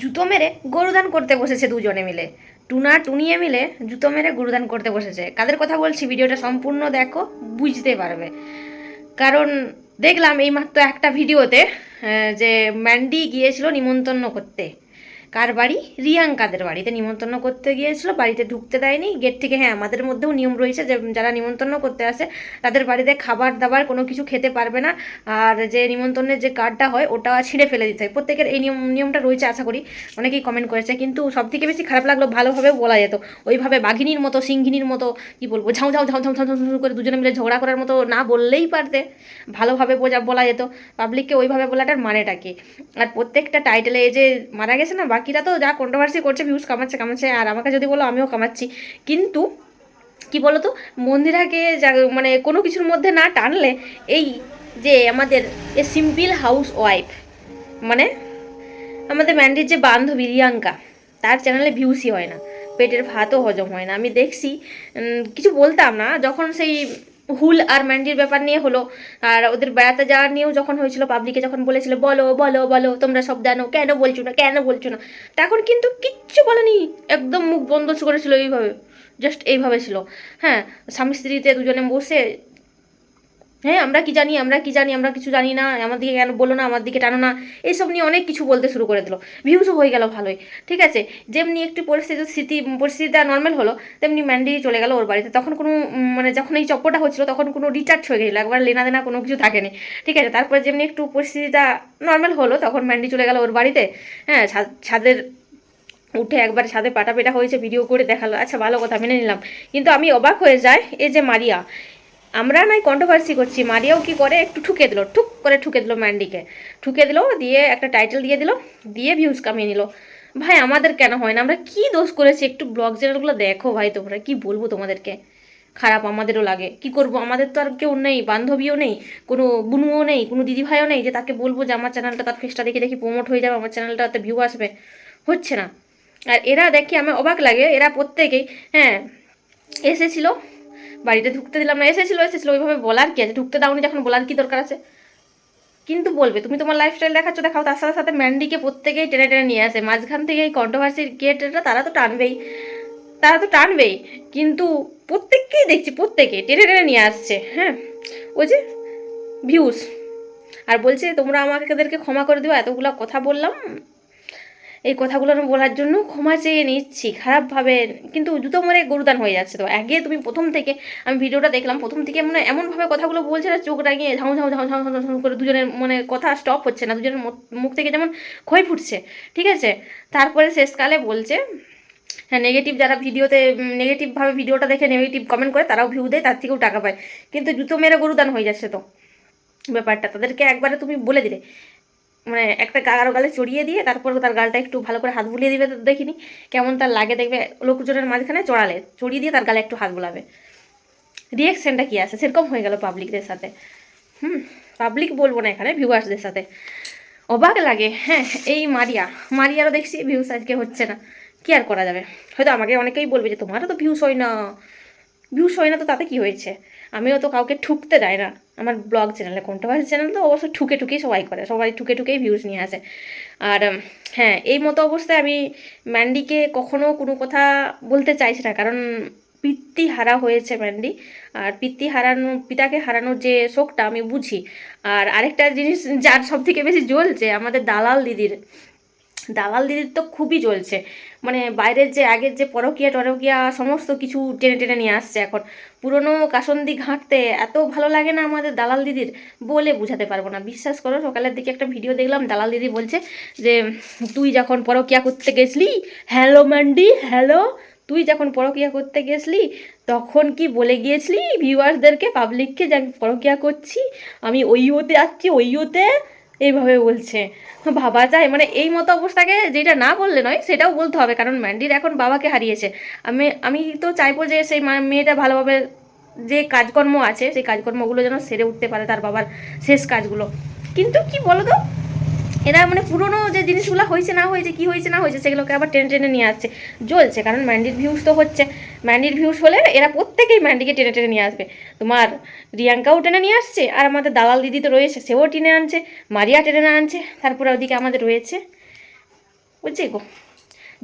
জুতো মেরে গরুদান করতে বসেছে দুজনে মিলে। টুনা টুনিয়ে মিলে জুতো মেরে গরুদান করতে বসেছে। কাদের কথা বলছি? ভিডিওটা সম্পূর্ণ দেখো, বুঝতে পারবে। কারণ দেখলাম এই মাত্র একটা ভিডিওতে যে ম্যান্ডি গিয়েছিল নিমন্ত্রণ করতে। কার বাড়ি? রিয়াঙ্কাদের বাড়িতে নিমন্ত্রণ করতে গিয়েছিল, বাড়িতে ঢুকতে দেয়নি। গেট থেকে হ্যাঁ আমাদের মধ্যেও নিয়ম রয়েছে যে যারা নিমন্ত্রণ করতে আসে, তাদের বাড়িতে খাবার দাবার কোনো কিছু খেতে পারবে না। আর যে নিমন্ত্রণের যে কার্ডটা হয়, ওটা ছিঁড়ে ফেলে দিতে হয়। প্রত্যেকের এই নিয়ম, নিয়মটা রয়েছে আশা করি। অনেকেই কমেন্ট করেছে, কিন্তু সব থেকে বেশি খারাপ লাগল ভালোভাবে বলা যেত। ওইভাবে বাঘিনীর মতো সিংহিনীর মতো, কি বলব, ঝাউ ঝাউ ঝাউ ঝাউ ঝাউ ঝাউ করে দুজনে মিলে ঝগড়া করার মতো না বললেই পারতে। ভালোভাবে বোঝা, বলা যেত। পাবলিককে ওইভাবে বলাটার মানেটা কি? আর প্রত্যেকটা টাইটেলে এই যে মারা গেছে না বাকিরা তো যা কন্ট্রোভার্সি করছে ভিউজ কামাচ্ছে কামাচ্ছে, আর আমাকে যদি বলো আমিও কামাচ্ছি। কিন্তু কি বলতো, মন্দিরাকে মানে কোনো কিছুর মধ্যে না টানলে এই যে আমাদের এ সিম্পল হাউস ওয়াইফ মানে আমাদের ম্যান্ডির যে বান্ধবী রিয়াঙ্কা, তার চ্যানেলে ভিউসই হয় না। পেটের ভাতও হজম হয় না। আমি দেখছি কিছু বলতাম না, যখন সেই হুল আর ম্যান্ডির ব্যাপার নিয়ে হলো। আর ওদের বেড়াতে যাওয়া নিয়েও যখন হয়েছিল পাবলিকে যখন বলেছিল, বলো বলো বলো, তোমরা সব জানো, কেন বলছো না, কেন বলছো না? তখন কিন্তু কিচ্ছু বলেনি। একদম মুখ বন্ধ করেছিল এইভাবে। জাস্ট এইভাবে ছিল। হ্যাঁ স্বামী স্ত্রীতে দুজনে বসে হ্যাঁ আমরা কি জানি, আমরা কি জানি, আমরা কিছু জানি না, আমার দিকে কেন বলো না, আমার দিকে টানো না এইসব নিয়ে অনেক কিছু বলতে শুরু করে দিল। ভিউজও হয়ে গেল ভালোই, ঠিক আছে? যেমনি একটু পরিস্থিতি, স্থিতি পরিস্থিতিটা নর্মাল হলো, তেমনি ম্যান্ডি চলে গেল ওর বাড়িতে। তখন কোনো মানে যখন এই চপ্পটা হচ্ছিল, তখন কোনো রিচার্জ হয়ে গেছিল, একবার লেনা দেনা কোনো কিছু থাকেনি ঠিক আছে? তারপরে যেমনি একটু পরিস্থিতিটা নর্মাল হলো, তখন ম্যান্ডি চলে গেল ওর বাড়িতে। হ্যাঁ ছাদ- ছাদের উঠে একবার ছাদে পাটা পেটা হয়েছে ভিডিও করে দেখাল। আচ্ছা ভালো কথা, মেনে নিলাম। কিন্তু আমি অবাক হয়ে যাই, এই যে মারিয়া আমরা নাই কন্ট্রোভার্সি করছি, মারিয়াও কি করে? একটু ঠুকে দিল, ঠুক করে ঠুকে দিল ম্যান্ডিকে। ঠুকে দিল, দিয়ে একটা টাইটেল দিয়ে দিল, দিয়ে ভিউজ কামিয়ে নিল। ভাই, আমাদের কেন হয় না? আমরা কি দোষ করেছি? একটু ব্লগ চ্যানেলগুলো দেখো ভাই তোমরা, কি বলব তোমাদেরকে? খারাপ আমাদেরও লাগে। কি করব? আমাদের তো আর কেউ নেই, বান্ধবীও নেই, কোনো বুনুও নেই, কোনো দিদিভাইও নেই যে তাকে বলব যে আমার চ্যানেলটা তার ফেসটা দেখে দেখি প্রমোট হয়ে যাবে, আমার চ্যানেলটাতে ভিউ আসবে। হচ্ছে না। আর এরা দেখি আমার অবাক লাগে, এরা প্রত্যেকেই হ্যাঁ এসেছিল বাড়িতে ঢুকতে দিলাম না, এসেছিল এসেছিল, ওইভাবে বলার কি আছে? ঢুকতে দাওনি যখন, বলার কি দরকার আছে? কিন্তু বলবে, তুমি তোমার লাইফস্টাইল দেখাচ্ছ, দেখাও, তার সাথে সাথে ম্যান্ডিকে প্রত্যেকেই টেনে টেনে নিয়ে আসে। মাঝখান থেকে এই কন্ট্রোভার্সির গেটটা তারা তো টানবেই। তারা তো টানবেই। কিন্তু প্রত্যেককেই দেখছি, প্রত্যেকে টেনে টেনে নিয়ে আসছে হ্যাঁ? ওই যে ভিউজ আর বলছে, তোমরা আমাদেরকে ক্ষমা করে দিও, এতগুলো কথা বললাম। এই কথাগুলো আমি বলার জন্য ক্ষমা চেয়ে নিচ্ছি, খারাপভাবে, কিন্তু জুতো মরে গরুদান হয়ে যাচ্ছে তো। আগে তুমি প্রথম থেকে আমি ভিডিওটা দেখলাম, প্রথম থেকে মানে এমনভাবে কথাগুলো বলছে না, চোখ রাঙিয়ে ঝাউ ঝাউ ঝাউ ঝাউ ঝাউ করে দুজনের মানে কথা স্টপ হচ্ছে না, দুজনের মুখ থেকে যেমন ক্ষয় ফুটছে, ঠিক আছে? তারপরে শেষকালে বলছে হ্যাঁ নেগেটিভ যারা ভিডিওতে নেগেটিভভাবে ভিডিওটা দেখে নেগেটিভ কমেন্ট করে, তারাও ভিউ দেয়, তার থেকেও টাকা পায়। কিন্তু জুতো মেরে গরুদান হয়ে যাচ্ছে তো। ব্যাপারটা, তাদেরকে একবারে তুমি বলে দিলে। মানে একটা গাড়ো গালে চড়িয়ে দিয়ে তারপর তার গালটা একটু ভালো করে হাত বুলিয়ে দিবে, দেখিনি কেমন তার লাগে দেখবে লোকজনের মাঝখানে চড়ালে, চড়িয়ে দিয়ে তার গালে একটু হাত বোলাবে। রিয়াকশনটা কি আছে? সেরকম হয়ে গেল পাবলিকদের সাথে। হুম পাবলিক বলব না এখানে ভিউয়ার্সদের সাথে। অবাক লাগে হ্যাঁ এই মারিয়া। মারিয়ারও দেখছি ভিউস আজকে হচ্ছে না। কি আর করা যাবে? হয়তো আমাকে অনেকেই বলবে যে, তোমারও তো ভিউস হয় না। ভিউস হয় না তো তাতে কি হয়েছে? আমিও তো কাউকে ঠুকতে দেয় না। আমার ব্লগ চ্যানেলে কন্ট্রোভার্সি চ্যানেল তো অবশ্য ঠুকে ঠুকেই সবাই করে সবাই ঠুকে ঠুকেই ভিউজ নিয়ে আসে। আর হ্যাঁ এই মতো অবস্থায় আমি ম্যান্ডিকে কখনো কোনো কথা বলতে চাইছি না, কারণ পিতৃ হারা হয়েছে ম্যান্ডি আর পিতৃ হারানো পিতাকে হারানোর যে শোকটা আমি বুঝি। আর আরেকটা জিনিস যার সব থেকে বেশি জ্বলছে আমাদের দালাল দিদির দালাল দিদির তো খুবই চলছে মানে বাইরের যে, আগের যে পরকিয়া টরকিয়া সমস্ত কিছু টেনে টেনে নিয়ে আসছে এখন। পুরনো কাসন্দি ঘাঁটতে এত ভালো লাগে না আমাদের দালাল দিদির বলে বোঝাতে পারব না। বিশ্বাস করো, সকালের দিকে একটা ভিডিও দেখলাম, দালাল দিদি বলছে যে, তুই যখন পরকিয়া করতে গেছলি, হ্যালো ম্যান্ডি হ্যালো, তুই যখন পরকিয়া করতে গেছলি, তখন কি বলে গিয়েছিলি ভিউয়ার্সদেরকে? পাবলিককে যে আমি পরকিয়া করছি, আমি ওই ওতে যাচ্ছি, ওই ওতে এইভাবে বলছে। ভাবা যায় মানে এই মতো অবস্থাকে যেটা না বললে নয়, সেটাও বলতে হবে। কারণ ম্যান্ডির এখন বাবাকে হারিয়েছে। আমি আমি তো চাইব যে সেই মেয়েটা ভালোভাবে যে কাজকর্ম আছে, সেই কাজকর্মগুলো যেন সেরে উঠতে পারে তার বাবার শেষ কাজগুলো। কিন্তু কি বলো তো এরা মানে পুরনো যে জিনিসগুলো হয়েছে না হয়েছে, কি হয়েছে না হয়েছে, সেগুলোকে আবার টেনে টেনে নিয়ে আসছে। জ্বলছে, কারণ ম্যান্ডির ভিউজ তো হচ্ছে। ম্যান্ডির ভিউস হলে এরা প্রত্যেকেই ম্যান্ডিকে টেনে টেনে নিয়ে আসবে। তোমার রিয়াঙ্কাও টেনে নিয়ে আসছে, আর আমাদের দালাল দিদি তো রয়েছে, সেও টেনে আনছে, মারিয়া টেনে আনছে, তারপরে ওদিকে আমাদের রয়েছে বুঝছি গো?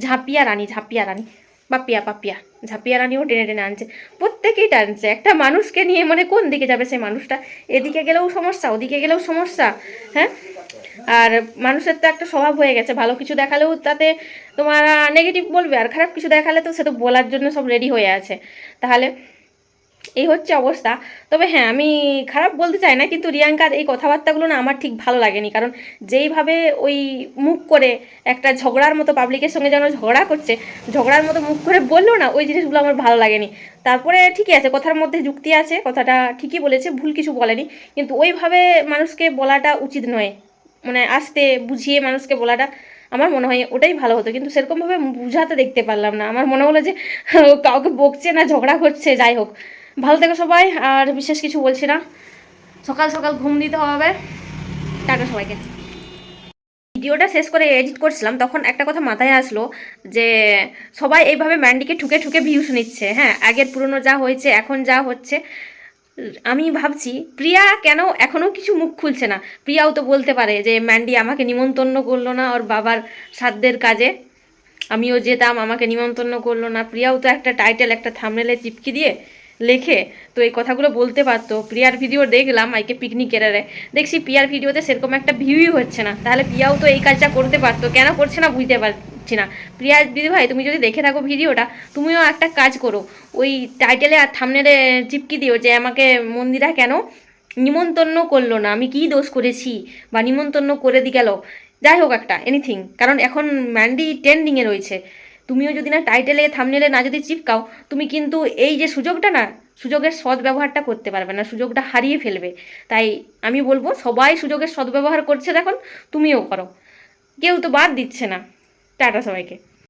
ঝাঁপিয়া রানী ঝাঁপিয়া রানী, পাপিয়া পাপিয়া, ঝাঁপিয়া রানীও টেনে টেনে আনছে, প্রত্যেকেই টানছে একটা মানুষকে নিয়ে মানে কোন দিকে যাবে সেই মানুষটা? এদিকে গেলেও সমস্যা, ওদিকে গেলেও সমস্যা হ্যাঁ? আর মানুষের তো একটা স্বভাব হয়ে গেছে, ভালো কিছু দেখালেও তাতে তোমার নেগেটিভ বলবে, আর খারাপ কিছু দেখালে তো সে তো বলার জন্য সব রেডি হয়ে আছে। তাহলে এই হচ্ছে অবস্থা। তবে হ্যাঁ আমি খারাপ বলতে চাই না, কিন্তু রিয়াঙ্কার এই কথাবার্তাগুলো না আমার ঠিক ভালো লাগেনি, কারণ যেইভাবে ওই মুখ করে একটা ঝগড়ার মতো পাবলিকের সঙ্গে যেন ঝগড়া করছে, ঝগড়ার মতো মুখ করে বলল না, ওই জিনিসগুলো আমার ভালো লাগেনি। তারপরে ঠিকই আছে, কথার মধ্যে যুক্তি আছে, কথাটা ঠিকই বলেছে, ভুল কিছু বলেনি, কিন্তু ওইভাবে মানুষকে বলাটা উচিত নয়। মানে আস্তে বুঝিয়ে মানুষকে বলাটা আমার মনে হয় ওটাই ভালো হতো। কিন্তু সেরকমভাবে বুঝাতে দেখতে পারলাম না। আমার মনে হলো যে, কাউকে বকছে না, ঝগড়া করছে, যাই হোক। ভালো থেকো সবাই, আর বিশেষ কিছু বলছি না। সকাল সকাল ঘুম দিতে হবে। টাটা সবাইকে। ভিডিওটা শেষ করে এডিট করছিলাম, তখন একটা কথা মাথায় আসলো যে, সবাই এইভাবে ম্যান্ডিকে ঠুকে ঠুকে ভিউস নিচ্ছে। হ্যাঁ আগের পুরনো যা হয়েছে, এখন যা হচ্ছে আমি ভাবছি, প্রিয়া কেন এখনও কিছু মুখ খুলছে না? প্রিয়াও তো বলতে পারে যে, ম্যান্ডি আমাকে নিমন্তন্ন করল না ওর বাবার সাধ্যের কাজে। আমিও যেতাম, আমাকে নিমন্তন্ন করল না। প্রিয়াও তো একটা টাইটেল একটা থামনেলে চিপকি দিয়ে লেখে। তো এই কথাগুলো বলতে পারতো। প্রিয়ার ভিডিও দেখলাম আইকে পিকনিক কেরারে দেখছি প্রিয়ার ভিডিওতে সেরকম একটা ভিউই হচ্ছে না। তাহলে প্রিয়াও তো এই কাজটা করতে পারতো। কেন করছে না বুঝতে পারছি না। প্রিয়া, দিদি ভাই, তুমি যদি দেখে থাকো ভিডিওটা তুমিও একটা কাজ করো। ওই টাইটেলে আর থামনেলে চিপকি দিও যে, আমাকে মন্দিরা কেন নিমন্তন্ন করল না? আমি কী দোষ করেছি? বা নিমন্তন্ন করে দি গেল? যাই হোক একটা এনিথিং কারণ এখন ম্যান্ডি ট্রেন্ডিংয়ে রয়েছে। তুমিও যদি না টাইটেলে থামনেলে না যদি চিপকাও, তুমি কিন্তু এই যে সুযোগটা না, সুযোগের সদ্ব্যবহারটা করতে পারবে না, সুযোগটা হারিয়ে ফেলবে। তাই আমি বলব, সবাই সুযোগের সদ্ব্যবহার করছে দেখুন, তুমিও করো। কেউ তো বাদ দিচ্ছে না। টাটা সবাইকে।